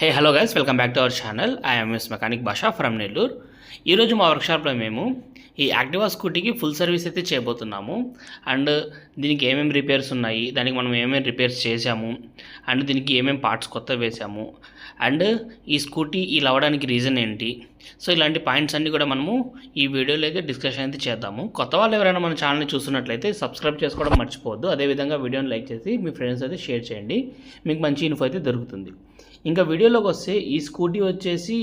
Hey hello guys welcome back to our channel I'm S mechanic Basha from Nellore ఈరోజు మా వర్క్షాప్లో మేము ఈ Activa స్కూటీకి full service అయితే చేయబోతున్నాము. అండ్ దీనికి ఏమేమి రిపేర్స్ ఉన్నాయి దానికి మనం ఏమేమి రిపేర్స్ చేసాము అండ్ దీనికి ఏమేమి పార్ట్స్ కొత్త వేసాము అండ్ ఈ స్కూటీ ఇలా అవ్వడానికి రీజన్ ఏంటి? సో ఇలాంటి పాయింట్స్ అన్నీ కూడా మనము ఈ వీడియోలో అయితే డిస్కషన్ అయితే చేద్దాము. కొత్త వాళ్ళు ఎవరైనా మన ఛానల్ని చూస్తున్నట్లయితే సబ్స్క్రైబ్ చేసుకోవడం మర్చిపోవద్దు. అదేవిధంగా వీడియోని లైక్ చేసి మీ ఫ్రెండ్స్ అయితే షేర్ చేయండి. మీకు మంచి ఇన్ఫో అయితే దొరుకుతుంది. ఇంకా వీడియోలోకి వస్తే ఈ స్కూటీ వచ్చేసి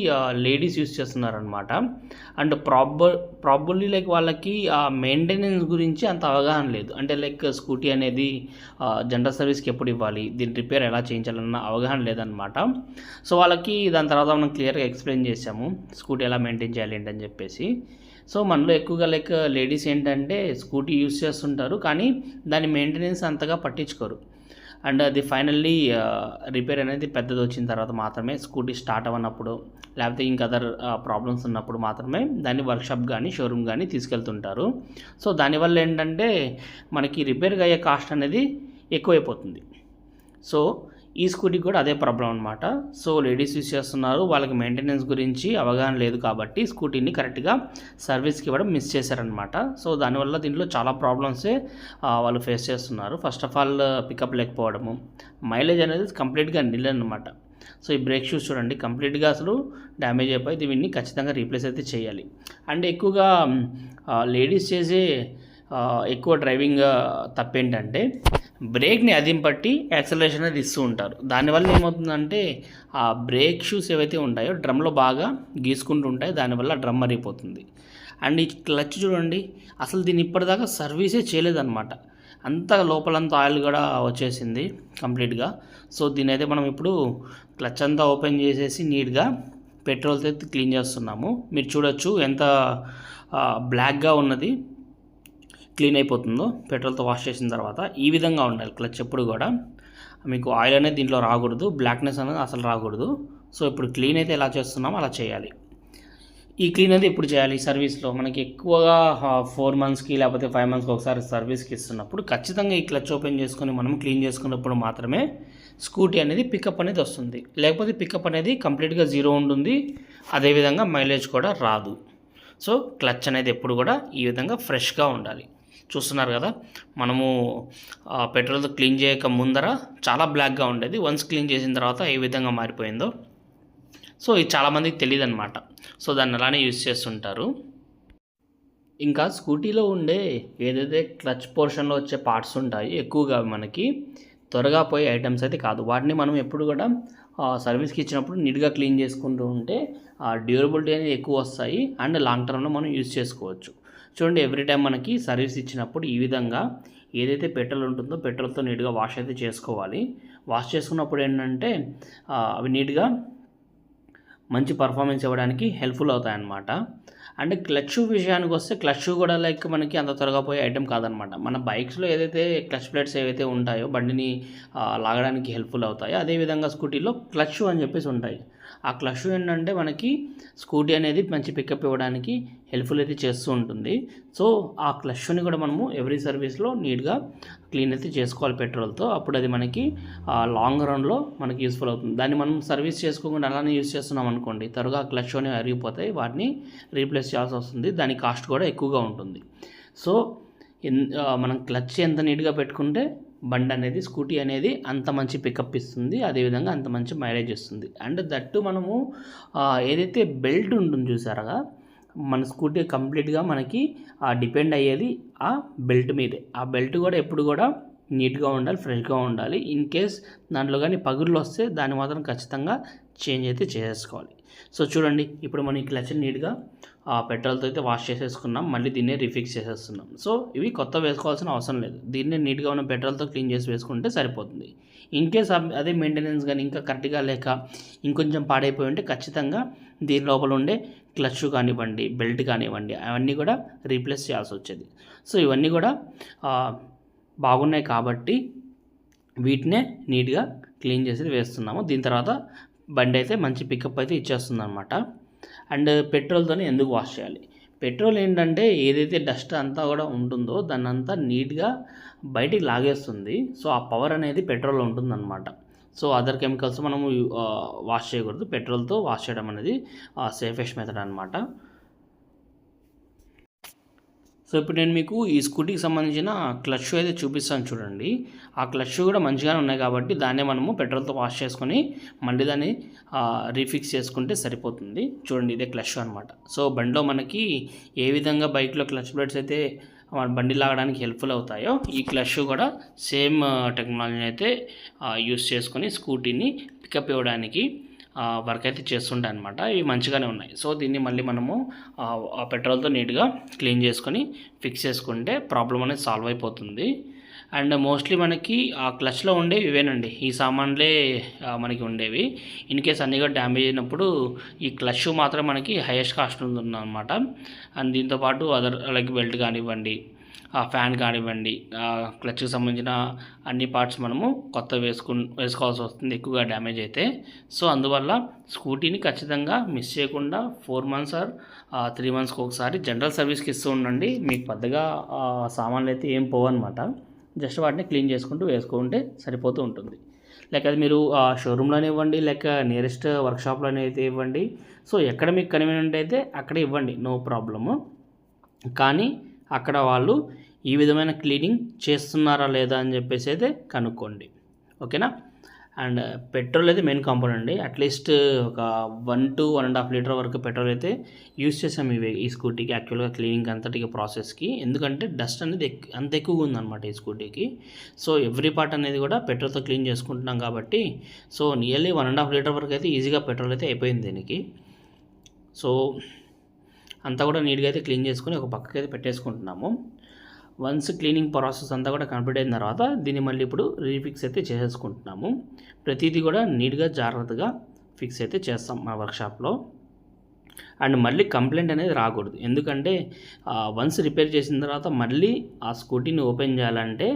లేడీస్ యూస్ చేస్తున్నారనమాట అండ్ ప్రాబ ప్రాబబ్లీ లైక్ వాళ్ళకి ఆ మెయింటెనెన్స్ గురించి అంత అవగాహన లేదు. అంటే లైక్ స్కూటీ అనేది జనరల్ సర్వీస్కి ఎప్పుడు ఇవ్వాలి? దీని రిపేర్ ఎలా చేయించాలన్న అవగాహన లేదనమాట సో వాళ్ళకి దాని తర్వాత మనం క్లియర్గా ఎక్స్ప్లెయిన్ చేసాము స్కూటీ ఎలా మెయింటైన్ చేయాలి ఏంటని చెప్పేసి. సో మనలో ఎక్కువగా లైక్ లేడీస్ ఏంటంటే స్కూటీ యూస్ చేస్తుంటారు కానీ దాని మెయింటెనెన్స్ అంతగా పట్టించుకోరు. అండ్ అది ఫైనల్లీ రిపేర్ అనేది పెద్దది వచ్చిన తర్వాత మాత్రమే స్కూటీ స్టార్ట్ అవ్వనప్పుడు లేకపోతే ఇంక అదర్ ప్రాబ్లమ్స్ ఉన్నప్పుడు మాత్రమే దాన్ని వర్క్షాప్ కానీ షోరూమ్ కానీ తీసుకెళ్తుంటారు. సో దానివల్ల ఏంటంటే మనకి రిపేర్గా అయ్యే కాస్ట్ అనేది ఎక్కువైపోతుంది. సో ఈ స్కూటీకి కూడా అదే ప్రాబ్లం అనమాట సో లేడీస్ యూస్ చేస్తున్నారు. వాళ్ళకి మెయింటెనెన్స్ గురించి అవగాహన లేదు కాబట్టి స్కూటీని కరెక్ట్గా సర్వీస్కి ఇవ్వడం మిస్ చేశారనమాట సో దానివల్ల దీంట్లో చాలా ప్రాబ్లమ్సే వాళ్ళు ఫేస్ చేస్తున్నారు. ఫస్ట్ ఆఫ్ ఆల్ పికప్ లేకపోవడము. మైలేజ్ అనేది కంప్లీట్గా నిల్లనమాట సో ఈ బ్రేక్ షూస్ చూడండి. కంప్లీట్గా అసలు డ్యామేజ్ అయిపోయి దీన్ని ఖచ్చితంగా రీప్లేస్ అయితే చేయాలి. అండ్ ఎక్కువగా లేడీస్ చేసే ఎక్కువ డ్రైవింగ్ తప్పేంటంటే బ్రేక్ని అదిం పట్టి యాక్సలరేషన్ అనేది ఇస్తూ ఉంటారు. దానివల్ల ఏమవుతుందంటే ఆ బ్రేక్ షూస్ ఏవైతే ఉంటాయో డ్రమ్లో బాగా గీసుకుంటూ ఉంటాయి. దానివల్ల డ్రమ్ మరిగిపోతుంది. అండ్ ఈ క్లచ్ చూడండి అసలు దీన్ని ఇప్పటిదాకా సర్వీసే చేయలేదన్నమాట. అంతా లోపలంతా ఆయిల్ కూడా వచ్చేసింది కంప్లీట్గా. సో దీని అయితే మనం ఇప్పుడు క్లచ్ అంతా ఓపెన్ చేసేసి నీట్గా పెట్రోల్తో అయితే క్లీన్ చేస్తున్నాము. మీరు చూడొచ్చు ఎంత బ్లాక్గా ఉన్నది. క్లీన్ అయిపోతుందో పెట్రోల్తో వాష్ చేసిన తర్వాత ఈ విధంగా ఉండాలి. క్లచ్ ఎప్పుడు కూడా మీకు ఆయిల్ అనేది దీంట్లో రాకూడదు బ్లాక్నెస్ అనేది అసలు రాకూడదు. సో ఇప్పుడు క్లీన్ అయితే ఎలా చేస్తున్నామో అలా చేయాలి. ఈ క్లీన్ అయితే ఎప్పుడు చేయాలి? సర్వీస్లో మనకి ఎక్కువగా ఫోర్ మంత్స్కి లేకపోతే ఫైవ్ మంత్స్కి ఒకసారి సర్వీస్కి ఇస్తున్నప్పుడు ఖచ్చితంగా ఈ క్లచ్ ఓపెన్ చేసుకొని మనం క్లీన్ చేసుకున్నప్పుడు మాత్రమే స్కూటీ అనేది పికప్ అనేది వస్తుంది. లేకపోతే పికప్ అనేది కంప్లీట్గా జీరో ఉంటుంది. అదేవిధంగా మైలేజ్ కూడా రాదు. సో క్లచ్ అనేది ఎప్పుడు కూడా ఈ విధంగా ఫ్రెష్గా ఉండాలి. చూస్తున్నారు కదా మనము పెట్రోల్తో క్లీన్ చేయక ముందర చాలా బ్లాక్గా ఉండేది. వన్స్ క్లీన్ చేసిన తర్వాత ఏ విధంగా మారిపోయిందో. సో ఇది చాలామందికి తెలియదు అనమాట సో దాన్ని అలానే యూజ్ చేస్తుంటారు. ఇంకా స్కూటీలో ఉండే ఏదైతే క్లచ్ పోర్షన్లో వచ్చే పార్ట్స్ ఉంటాయి ఎక్కువగా మనకి త్వరగా పోయే ఐటమ్స్ అయితే కాదు. వాటిని మనం ఎప్పుడు కూడా సర్వీస్కి ఇచ్చినప్పుడు నీట్గా క్లీన్ చేసుకుంటూ ఉంటే డ్యూరబిలిటీ అనేది ఎక్కువ వస్తాయి. అండ్ లాంగ్ టర్మ్లో మనం యూజ్ చేసుకోవచ్చు. చూడండి ఎవ్రీ టైం మనకి సర్వీస్ ఇచ్చినప్పుడు ఈ విధంగా ఏదైతే పెట్రోల్ ఉంటుందో పెట్రోల్తో నీట్గా వాష్ అయితే చేసుకోవాలి. వాష్ చేసుకున్నప్పుడు ఏంటంటే అవి నీట్గా మంచి పర్ఫార్మెన్స్ ఇవ్వడానికి హెల్ప్ఫుల్ అవుతాయి అన్నమాట అంటే క్లచ్ విషయానికి వస్తే క్లచ్ కూడా లైక్ మనకి అంత త్వరగా పోయే ఐటెం కాదనమాట మన బైక్స్లో ఏదైతే క్లచ్ ప్లేట్స్ ఏవైతే ఉంటాయో బండిని లాగడానికి హెల్ప్ఫుల్ అవుతాయో అదేవిధంగా స్కూటీలో క్లచ్ అని చెప్పేసి ఉంటాయి. ఆ క్లష్ ఏంటంటే మనకి స్కూటీ అనేది మంచి పికప్ ఇవ్వడానికి హెల్ప్ఫుల్ అయితే చేస్తూ ఉంటుంది. సో ఆ క్లష్ని కూడా మనము ఎవ్రీ సర్వీస్లో నీట్గా క్లీన్ అయితే చేసుకోవాలి పెట్రోల్తో. అప్పుడు అది మనకి లాంగ్ రన్లో మనకి యూస్ఫుల్ అవుతుంది. దాన్ని మనం సర్వీస్ చేసుకోకుండా అలానే యూస్ చేస్తున్నాం అనుకోండి త్వరగా క్లష్ అనేవి అరిగిపోతాయి వాటిని రీప్లేస్ చేయాల్సి వస్తుంది. దాని కాస్ట్ కూడా ఎక్కువగా ఉంటుంది. సో మనం క్లచ్ ఎంత నీట్గా పెట్టుకుంటే బండి అనేది స్కూటీ అనేది అంత మంచి పికప్ ఇస్తుంది. అదేవిధంగా అంత మంచి మైలేజ్ ఇస్తుంది. అండ్ దట్టు మనము ఏదైతే బెల్ట్ ఉంటుంది చూసారా మన స్కూటీ కంప్లీట్గా మనకి డిపెండ్ అయ్యేది ఆ బెల్ట్ మీదే. ఆ బెల్ట్ కూడా ఎప్పుడు కూడా నీట్గా ఉండాలి ఫ్రెష్గా ఉండాలి. ఇన్ కేస్ దాంట్లో కానీ పగుళ్ళు వస్తే దాన్ని మాత్రం ఖచ్చితంగా చేంజ్ అయితే చేసుకోవాలి. సో చూడండి ఇప్పుడు మనం ఈ క్లచ్ నీట్గా పెట్రోల్తో అయితే వాష్ చేసేసుకున్నాం మళ్ళీ దీన్నే రిఫిక్స్ చేసేస్తున్నాం. సో ఇవి కొత్త వేసుకోవాల్సిన అవసరం లేదు. దీన్నే నీట్గా ఉన్న పెట్రోల్తో క్లీన్ చేసి వేసుకుంటే సరిపోతుంది. ఇన్ కేస్ అదే మెయింటెనెన్స్ కానీ ఇంకా కరెక్ట్గా లేక ఇంకొంచెం పాడైపోయి ఉంటే ఖచ్చితంగా దీని లోపల ఉండే క్లచ్ కానివ్వండి బెల్ట్ కానివ్వండి అవన్నీ కూడా రీప్లేస్ చేయాల్సి వచ్చేది. సో ఇవన్నీ కూడా బాగున్నాయి కాబట్టి వీటినే నీట్గా క్లీన్ చేసి వేస్తున్నాము. దీని తర్వాత బండి అయితే మంచి పికప్ అయితే ఇచ్చేస్తుంది అనమాట అండ్ పెట్రోల్తోనే ఎందుకు వాష్ చేయాలి? పెట్రోల్ ఏంటంటే ఏదైతే డస్ట్ అంతా కూడా ఉంటుందో దాన్ని అంతా నీట్గా బయటికి లాగేస్తుంది. సో ఆ పవర్ అనేది పెట్రోల్లో ఉంటుందన్నమాట. సో అదర్ కెమికల్స్ మనము వాష్ చేయకూడదు. పెట్రోల్తో వాష్ చేయడం అనేది సేఫెస్ట్ మెథడ్ అనమాట సో ఇప్పుడు నేను మీకు ఈ స్కూటీకి సంబంధించిన క్లచ్ షూ అయితే చూపిస్తాను చూడండి. ఆ క్లచ్ షూ కూడా మంచిగానే ఉన్నాయి కాబట్టి దాన్నే మనము పెట్రోల్తో వాష్ చేసుకొని మళ్ళీ దాన్ని రీఫిక్స్ చేసుకుంటే సరిపోతుంది. చూడండి ఇదే క్లచ్ అనమాట సో బండిలో మనకి ఏ విధంగా బైక్లో క్లచ్ ప్లేట్స్ అయితే మన బండి లాగడానికి హెల్ప్ఫుల్ అవుతాయో ఈ క్లచ్ షూ కూడా సేమ్ టెక్నాలజీని అయితే యూస్ చేసుకొని స్కూటీని పికప్ ఇవ్వడానికి వర్క్ అయితే చేస్తుంటాయి అనమాట ఇవి మంచిగానే ఉన్నాయి. సో దీన్ని మళ్ళీ మనము పెట్రోల్తో నీట్గా క్లీన్ చేసుకొని ఫిక్స్ చేసుకుంటే ప్రాబ్లం అనేది సాల్వ్ అయిపోతుంది. అండ్ మోస్ట్లీ మనకి ఆ క్లచ్లో ఉండేవి ఇవేనండి. ఈ సామాన్లే మనకి ఉండేవి. ఇన్ కేస్ అన్నీ కూడా డ్యామేజ్ అయినప్పుడు ఈ క్లచ్ మాత్రం మనకి హైయెస్ట్ కాస్ట్ ఉందన్నమాట. అండ్ దీంతోపాటు అదర్ లైక్ బెల్ట్ కానివ్వండి ఆ ఫ్యాన్ కానివ్వండి క్లచ్కి సంబంధించిన అన్ని పార్ట్స్ మనము కొత్త వేసుకు వేసుకోవాల్సి వస్తుంది ఎక్కువగా డ్యామేజ్ అయితే. సో అందువల్ల స్కూటీని ఖచ్చితంగా మిస్ చేయకుండా ఫోర్ మంత్స్ ఆర్ త్రీ మంత్స్కి ఒకసారి జనరల్ సర్వీస్కి ఇస్తూ ఉండండి. మీకు పెద్దగా సామాన్లు అయితే ఏం పోవన్నమాట. జస్ట్ వాటిని క్లీన్ చేసుకుంటూ వేసుకుంటే సరిపోతూ ఉంటుంది. లేక అది మీరు ఆ షోరూంలోనే ఇవ్వండి లేక నియరెస్ట్ వర్క్షాప్లోనే అయితే ఇవ్వండి. సో ఎక్కడ మీకు కన్వీనియంట్ అయితే అక్కడ ఇవ్వండి నో ప్రాబ్లము. కానీ అక్కడ వాళ్ళు ఈ విధమైన క్లీనింగ్ చేస్తున్నారా లేదా అని చెప్పేసి అయితే కనుక్కోండి. ఓకేనా? అండ్ పెట్రోల్ అయితే మెయిన్ కాంపోనెంట్ అండి. అట్లీస్ట్ ఒక one to one and half litre వరకు పెట్రోల్ అయితే యూస్ చేసాం ఇవి ఈ స్కూటీకి యాక్చువల్గా క్లీనింగ్ అంతటికి ప్రాసెస్కి. ఎందుకంటే డస్ట్ అనేది ఎక్- అంత ఎక్కువగా ఉందన్నమాట ఈ స్కూటీకి. సో ఎవ్రీ పార్ట్ అనేది కూడా పెట్రోల్తో క్లీన్ చేసుకుంటున్నాం కాబట్టి so nearly one and half litre వరకు అయితే ఈజీగా పెట్రోల్ అయితే అయిపోయింది దీనికి. సో అంతా కూడా నీట్గా అయితే క్లీన్ చేసుకుని ఒక పక్కకి అయితే పెట్టేసుకుంటున్నాము. వన్స్ క్లీనింగ్ ప్రాసెస్ అంతా కూడా కంప్లీట్ అయిన తర్వాత దీన్ని మళ్ళీ ఇప్పుడు రీఫిక్స్ అయితే చేసేసుకుంటున్నాము. ప్రతిదీ కూడా నీట్గా జాగ్రత్తగా ఫిక్స్ అయితే చేస్తాం మా వర్క్షాప్లో. అండ్ మళ్ళీ కంప్లైంట్ అనేది రాకూడదు. ఎందుకంటే వన్స్ రిపేర్ చేసిన తర్వాత మళ్ళీ ఆ స్కూటీని ఓపెన్ చేయాలంటే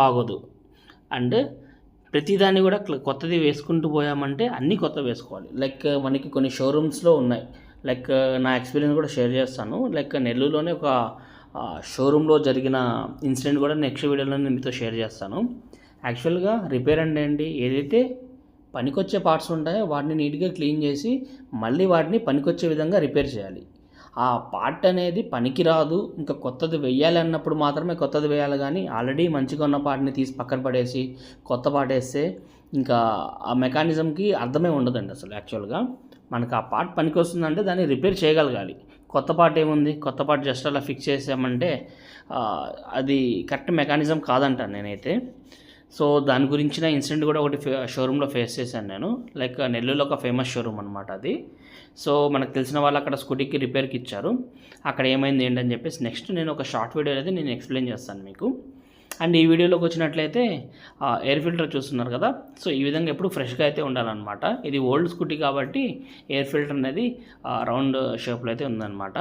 బాగోదు. అండ్ ప్రతిదాన్ని కూడా కొత్తది వేసుకుంటూ పోయామంటే అన్నీ కొత్త వేసుకోవాలి. లైక్ మనకి కొన్ని షోరూమ్స్లో ఉన్నాయి. లైక్ నా ఎక్స్పీరియన్స్ కూడా షేర్ చేస్తాను. లైక్ నెల్లూరులోనే ఒక షోరూంలో జరిగిన ఇన్సిడెంట్ కూడా నెక్స్ట్ వీడియోలో నేను మీతో షేర్ చేస్తాను. యాక్చువల్గా రిపేర్ అంటే ఏంటి? ఏదైతే పనికొచ్చే పార్ట్స్ ఉంటాయో వాటిని నీట్గా క్లీన్ చేసి మళ్ళీ వాటిని పనికొచ్చే విధంగా రిపేర్ చేయాలి. ఆ పార్ట్ అనేది పనికి రాదు. ఇంకా కొత్తది వెయ్యాలి అన్నప్పుడు మాత్రమే కొత్తది వేయాలి కానీ ఆల్రెడీ మంచిగా ఉన్న పార్ట్ని తీసి పక్కన పడేసి కొత్త పార్ట్ వేస్తే ఇంకా ఆ మెకానిజంకి అర్థమే ఉండదండి అసలు యాక్చువల్గా. మనకు ఆ పార్ట్ పనికొస్తుందంటే దాన్ని రిపేర్ చేయగలగాలి. కొత్త పార్ట్ ఏముంది? కొత్త పార్ట్ జస్ట్ అలా ఫిక్స్ చేసామంటే అది కరెక్ట్ మెకానిజం కాదంటాను నేనైతే. సో దాని గురించిన ఇన్సిడెంట్ కూడా ఒకటి షోరూంలో ఫేస్ చేశాను నేను. లైక్ నెల్లూరులో ఒక ఫేమస్ షోరూమ్ అనమాట అది. సో మనకు తెలిసిన వాళ్ళు అక్కడ స్కూటీకి రిపేర్కి ఇచ్చారు. అక్కడ ఏమైంది ఏంటని చెప్పేసి నెక్స్ట్ నేను ఒక షార్ట్ వీడియో అనేది నేను ఎక్స్ప్లెయిన్ చేస్తాను మీకు. అండ్ ఈ వీడియోలోకి వచ్చినట్లయితే ఎయిర్ ఫిల్టర్ చూస్తున్నారు కదా? సో ఈ విధంగా ఎప్పుడు ఫ్రెష్గా అయితే ఉండాలన్నమాట. ఇది ఓల్డ్ స్కూటీ కాబట్టి ఎయిర్ ఫిల్టర్ అనేది రౌండ్ షేప్లో అయితే ఉందన్నమాట.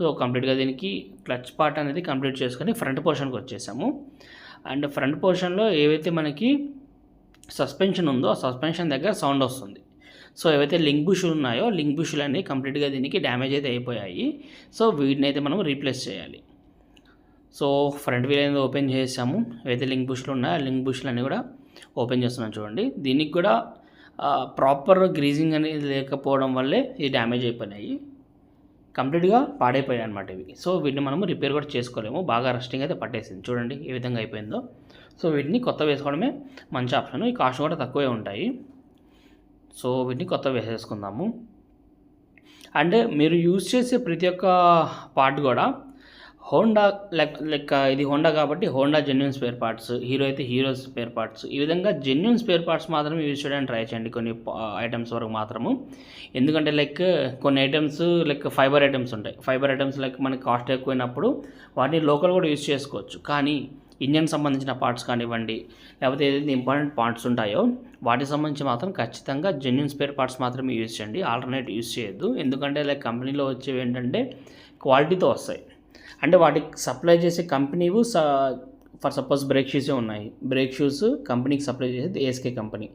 సో కంప్లీట్గా దీనికి క్లచ్ పార్ట్ అనేది కంప్లీట్ చేసుకొని ఫ్రంట్ పోర్షన్కి వచ్చేసాము. అండ్ ఫ్రంట్ పోర్షన్లో ఏవైతే మనకి సస్పెన్షన్ ఉందో ఆ సస్పెన్షన్ దగ్గర సౌండ్ వస్తుంది. సో ఏవైతే లింక్ బుషులు ఉన్నాయో లింక్ బుషులు అనేవి కంప్లీట్గా దీనికి డ్యామేజ్ అయితే అయిపోయాయి. సో వీటిని అయితే మనం రీప్లేస్ చేయాలి. సో ఫ్రంట్ వీల్ అనేది ఓపెన్ చేసాము. ఏవైతే లింక్ బుష్లు ఉన్నాయో ఆ లింక్ బుష్లు అన్నీ కూడా ఓపెన్ చేస్తున్నాం చూడండి. దీనికి కూడా ప్రాపర్ గ్రీజింగ్ అనేది లేకపోవడం వల్లే ఇది డ్యామేజ్ అయిపోయినాయి. కంప్లీట్గా పాడైపోయాయి అనమాట ఇవి. సో వీటిని మనము రిపేర్ కూడా చేసుకోలేము. బాగా రస్టింగ్ అయితే పట్టేసింది. చూడండి ఏ విధంగా అయిపోయిందో. సో వీటిని కొత్త వేసుకోవడమే మంచి ఆప్షన్. ఈ కాస్ట్ కూడా తక్కువే ఉంటాయి. సో వీటిని కొత్త వేసేసుకుందాము. అండ్ మీరు యూజ్ చేసే ప్రతి ఒక్క పార్ట్ కూడా హోండా లెక్ లెక్క ఇది హోండా కాబట్టి Honda genuine spare parts Hero అయితే హీరో స్పేర్ పార్ట్స్ ఈ విధంగా జెన్యున్ స్పేర్ పార్ట్స్ మాత్రమే యూజ్ చేయడానికి ట్రై చేయండి కొన్ని ఐటమ్స్ వరకు మాత్రము. ఎందుకంటే లైక్ కొన్ని ఐటమ్స్ లైక్ ఫైబర్ ఐటమ్స్ ఉంటాయి. ఫైబర్ ఐటమ్స్ లైక్ మనకి కాస్ట్ ఎక్కువైనప్పుడు వాటిని లోకల్ కూడా యూజ్ చేసుకోవచ్చు. కానీ ఇంజన్ సంబంధించిన పార్ట్స్ కానివ్వండి లేకపోతే ఏదైతే ఇంపార్టెంట్ పార్ట్స్ ఉంటాయో వాటికి సంబంధించి మాత్రం ఖచ్చితంగా జెన్యున్ స్పేర్ పార్ట్స్ మాత్రమే యూజ్ చేయండి. ఆల్టర్నేట్ యూజ్ చేయొద్దు. ఎందుకంటే లైక్ కంపెనీలో వచ్చేవి ఏంటంటే క్వాలిటీతో వస్తాయి. అంటే వాటికి సప్లై చేసే కంపెనీవు స ఫర్ సపోజ్ బ్రేక్ షూసే ఉన్నాయి. బ్రేక్ షూస్ కంపెనీకి సప్లై చేసేది ఏఎస్కే కంపెనీ.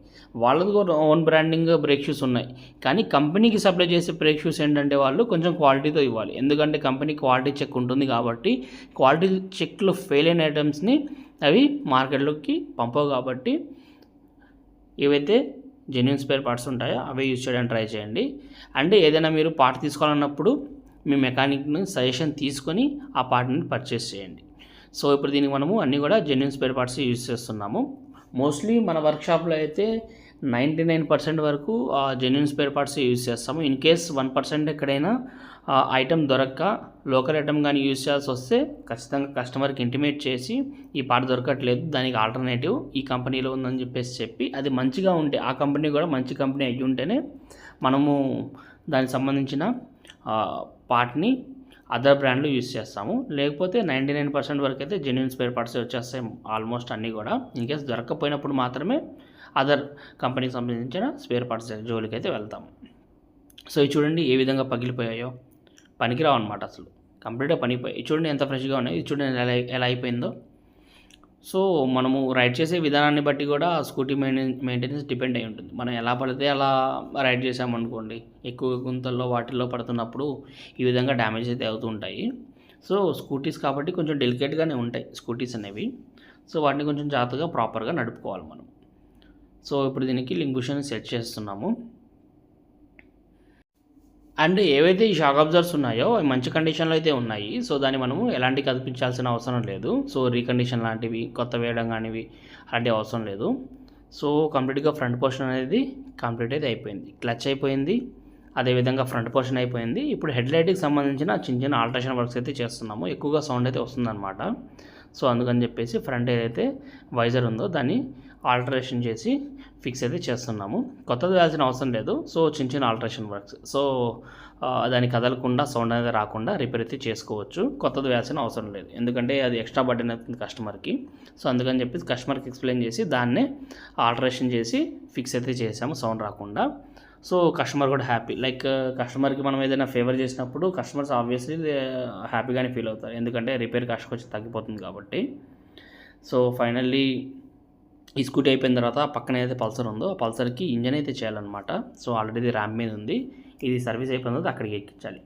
వాళ్ళది కూడా ఓన్ బ్రాండింగ్ బ్రేక్ షూస్ ఉన్నాయి. కానీ కంపెనీకి సప్లై చేసే బ్రేక్ షూస్ ఏంటంటే వాళ్ళు కొంచెం క్వాలిటీతో ఇవ్వాలి. ఎందుకంటే కంపెనీ క్వాలిటీ చెక్ ఉంటుంది కాబట్టి క్వాలిటీ చెక్లో ఫెయిల్ అయిన ఐటమ్స్ని అవి మార్కెట్లోకి పంపవు కాబట్టి ఏవైతే జెన్యున్ స్పేర్ పార్ట్స్ ఉంటాయో అవే యూజ్ చేయడానికి ట్రై చేయండి. అంటే ఏదైనా మీరు పార్ట్ తీసుకోవాలన్నప్పుడు మీ మెకానిక్ని సజెషన్ తీసుకొని ఆ పార్ట్ని పర్చేస్ చేయండి. సో ఇప్పుడు దీనికి మనము అన్నీ కూడా జెన్యున్ స్పేర్ పార్ట్స్ యూజ్ చేస్తున్నాము. మోస్ట్లీ మన వర్క్షాప్లో అయితే నైంటీ నైన్ పర్సెంట్ వరకు జెన్యున్ స్పేర్ పార్ట్స్ యూజ్ చేస్తాము. ఇన్ కేస్ వన్ పర్సెంట్ ఎక్కడైనా ఐటెం దొరక్క లోకల్ ఐటమ్ కానీ యూజ్ చేయాల్సి వస్తే ఖచ్చితంగా కస్టమర్కి ఇంటిమేట్ చేసి ఈ పార్ట్ దొరకట్లేదు దానికి ఆల్టర్నేటివ్ ఈ కంపెనీలో ఉందని చెప్పేసి చెప్పి అది మంచిగా ఉంటే ఆ కంపెనీ కూడా మంచి కంపెనీ అయ్యి ఉంటేనే మనము దానికి సంబంధించిన పార్ట్ని అదర్ బ్రాండ్లు యూస్ చేస్తాము. లేకపోతే నైంటీ నైన్ పర్సెంట్ వరకు అయితే జెన్యున్ స్పేర్ పార్ట్స్ వచ్చేస్తాయి ఆల్మోస్ట్ అన్నీ కూడా. ఇన్ కేస్ దొరకకపోయినప్పుడు మాత్రమే అదర్ కంపెనీకి సంబంధించిన స్పేర్ పార్ట్స్ జోలికి అయితే వెళ్తాము. సో ఇవి చూడండి ఏ విధంగా పగిలిపోయాయో. పనికిరావు అనమాట అసలు. కంప్లీట్గా పనిపోయాయి చూడండి ఎంత ఫ్రెష్గా ఉన్నాయి. ఇది చూడండి ఎలా ఎలా అయిపోయిందో. సో మనము రైడ్ చేసే విధానాన్ని బట్టి కూడా స్కూటీ మెయింటెన్ మెయింటెనెన్స్ డిపెండ్ అయి ఉంటుంది. మనం ఎలా పడితే అలా రైడ్ చేసామనుకోండి ఎక్కువ గుంతల్లో వాటిల్లో పడుతున్నప్పుడు ఈ విధంగా డ్యామేజ్ అయితే అవుతూ ఉంటాయి. సో స్కూటీస్ కాబట్టి కొంచెం డెలికేట్గానే ఉంటాయి స్కూటీస్ అనేవి. సో వాటిని కొంచెం జాగ్రత్తగా ప్రాపర్గా నడుపుకోవాలి మనం. సో ఇప్పుడు దీనికి లింక్ సెట్ చేస్తున్నాము. అండ్ ఏవైతే ఈ షాక్ అబ్జర్వ్స్ ఉన్నాయో అవి మంచి కండిషన్లో అయితే ఉన్నాయి. సో దాన్ని మనము ఎలాంటి కల్పించాల్సిన అవసరం లేదు. సో రీకండిషన్ లాంటివి కొత్త వేయడం కానివి అలాంటి అవసరం లేదు. సో కంప్లీట్గా ఫ్రంట్ పోర్షన్ అనేది కంప్లీట్ అయితే అయిపోయింది. క్లచ్ అయిపోయింది. అదేవిధంగా ఫ్రంట్ పోర్షన్ అయిపోయింది. ఇప్పుడు హెడ్ లైట్కి సంబంధించిన చిన్న చిన్న ఆల్ట్రేషన్ వర్క్స్ అయితే చేస్తున్నాము. ఎక్కువగా సౌండ్ అయితే వస్తుందన్నమాట. సో అందుకని చెప్పేసి ఫ్రంట్ ఏదైతే వైజర్ ఉందో దాన్ని ఆల్టరేషన్ చేసి ఫిక్స్ అయితే చేస్తున్నాము. కొత్తది వేయాల్సిన అవసరం లేదు. సో చిన్న చిన్న ఆల్టరేషన్ వర్క్స్. సో దాన్ని కదలకుండా సౌండ్ అనేది రాకుండా రిపేర్ అయితే చేసుకోవచ్చు. కొత్తది వేయాల్సిన అవసరం లేదు. ఎందుకంటే అది ఎక్స్ట్రా బర్డెన్ అవుతుంది కస్టమర్కి. సో అందుకని చెప్పి కస్టమర్కి ఎక్స్ప్లెయిన్ చేసి దాన్నే ఆల్టరేషన్ చేసి ఫిక్స్ అయితే చేసాము సౌండ్ రాకుండా. సో కస్టమర్ కూడా హ్యాపీ. లైక్ కస్టమర్కి మనం ఏదైనా ఫేవర్ చేసినప్పుడు కస్టమర్స్ ఆబ్వియస్లీ హ్యాపీగానే ఫీల్ అవుతారు. ఎందుకంటే రిపేర్ కాస్ట్ కొంచెం తగ్గిపోతుంది కాబట్టి. సో ఫైనల్లీ ఈ స్కూటీ అయిపోయిన తర్వాత పక్కన ఏదైతే పల్సర్ ఉందో ఆ పల్సర్కి ఇంజన్ అయితే చేయాలన్నమాట. సో ఆల్రెడీ ర్యామ్ మీద ఉంది. ఇది సర్వీస్ అయిపోయిన తర్వాత అక్కడికి ఎక్కించాలి.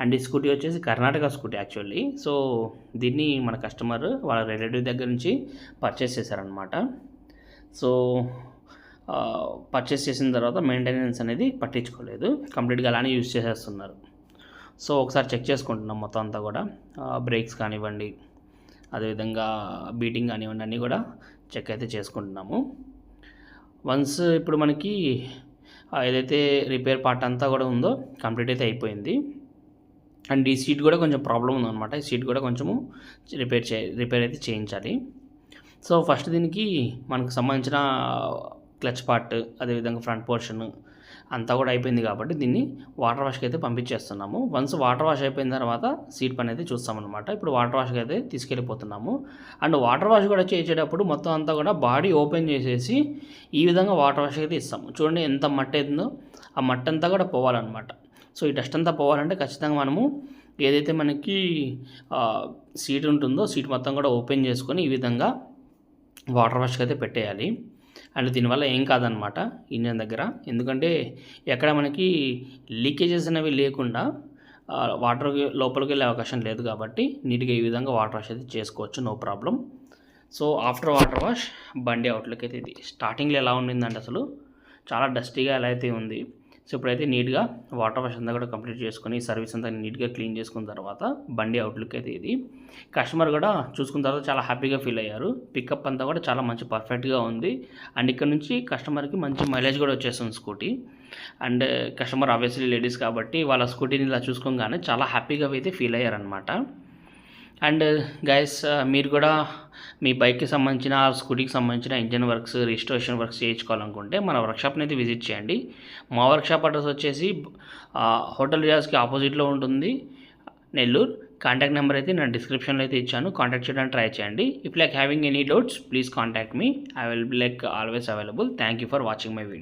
అండ్ ఈ స్కూటీ వచ్చేసి కర్ణాటక స్కూటీ యాక్చువల్లీ. సో దీన్ని మన కస్టమర్ వాళ్ళ రిలేటివ్ దగ్గర నుంచి పర్చేస్ చేశారనమాట సో పర్చేస్ చేసిన తర్వాత మెయింటెనెన్స్ అనేది పట్టించుకోలేదు. కంప్లీట్గా అలానే యూజ్ చేసేస్తున్నారు. సో ఒకసారి చెక్ చేసుకుంటున్నాం మొత్తం అంతా కూడా. బ్రేక్స్ కానివ్వండి అదేవిధంగా బీటింగ్ కానివ్వండి అన్నీ కూడా చెక్ అయితే చేసుకుంటున్నాము. వన్స్ ఇప్పుడు మనకి ఏదైతే రిపేర్ పార్ట్ అంతా కూడా ఉందో కంప్లీట్ అయితే అయిపోయింది. అండ్ ఈ సీట్ కూడా కొంచెం ప్రాబ్లం ఉందన్నమాట. ఈ సీట్ కూడా కొంచెము రిపేర్ చే రిపేర్ అయితే చేయించాలి. సో ఫస్ట్ దీనికి మనకు సంబంధించిన క్లచ్ పార్ట్ అదేవిధంగా ఫ్రంట్ పోర్షన్ అంతా కూడా అయిపోయింది కాబట్టి దీన్ని వాటర్ వాష్కి అయితే పంపించేస్తున్నాము. వన్స్ వాటర్ వాష్ అయిపోయిన తర్వాత సీట్ పని అయితే చూస్తామన్నమాట. ఇప్పుడు వాటర్ వాష్కి అయితే తీసుకెళ్ళిపోతున్నాము. అండ్ వాటర్ వాష్ కూడా చేసేటప్పుడు మొత్తం అంతా కూడా బాడీ ఓపెన్ చేసేసి ఈ విధంగా వాటర్ వాష్ అయితే ఇస్తాము. చూడండి ఎంత మట్టి అవుతుందో. ఆ మట్టి అంతా కూడా పోవాలన్నమాట. సో ఈ డస్ట్ అంతా పోవాలంటే ఖచ్చితంగా మనము ఏదైతే మనకి సీట్ ఉంటుందో సీట్ మొత్తం కూడా ఓపెన్ చేసుకొని ఈ విధంగా వాటర్ వాష్కి అయితే పెట్టేయాలి. అండ్ దీనివల్ల ఏం కాదనమాట ఇంజన్ దగ్గర. ఎందుకంటే ఎక్కడ మనకి లీకేజెస్ అనేవి లేకుండా వాటర్ లోపలికి వెళ్ళే అవకాశం లేదు కాబట్టి నీట్గా ఈ విధంగా వాటర్ వాష్ అయితే చేసుకోవచ్చు no problem. So after water wash బండి అవుట్లుక్ అయితే ఇది. స్టార్టింగ్లో ఎలా ఉండిందంటే అసలు చాలా డస్టీగా ఎలా అయితే ఉంది సో ఇప్పుడైతే నీట్గా వాటర్ వాష్ అంతా కూడా కంప్లీట్ చేసుకొని సర్వీస్ అంతా నీట్గా క్లీన్ చేసుకున్న తర్వాత బండి అవుట్లుక్ అయితే ఇది. కస్టమర్ కూడా చూసుకున్న తర్వాత చాలా హ్యాపీగా ఫీల్ అయ్యారు. పికప్ అంతా కూడా చాలా మంచి పర్ఫెక్ట్గా ఉంది. అండ్ ఇక్కడ నుంచి కస్టమర్కి మంచి మైలేజ్ కూడా వచ్చేస్తుంది Scooty. And customer obviously ladies కాబట్టి వాళ్ళ స్కూటీని ఇలా చూసుకోగానే చాలా హ్యాపీగా అయితే ఫీల్ అయ్యారనమాట అండ్ గైస్ uh, uh, మీరు కూడా మీ బైక్కి సంబంధించిన స్కూటీకి సంబంధించిన ఇంజన్ వర్క్స్ రిజిస్ట్రేషన్ వర్క్స్ చేయించుకోవాలనుకుంటే మన వర్క్షాప్ని అయితే విజిట్ చేయండి. మా వర్క్షాప్ అడ్రస్ వచ్చేసి హోటల్ రియాజ్కి ఆపోజిట్లో ఉంటుంది. నెల్లూరు. కాంటాక్ట్ నెంబర్ అయితే నేను డిస్క్రిప్షన్లో అయితే ఇచ్చాను. కాంటాక్ట్ చేయడానికి ట్రై చేయండి. If like having any doubts please contact me I will be like always available thank you for watching my video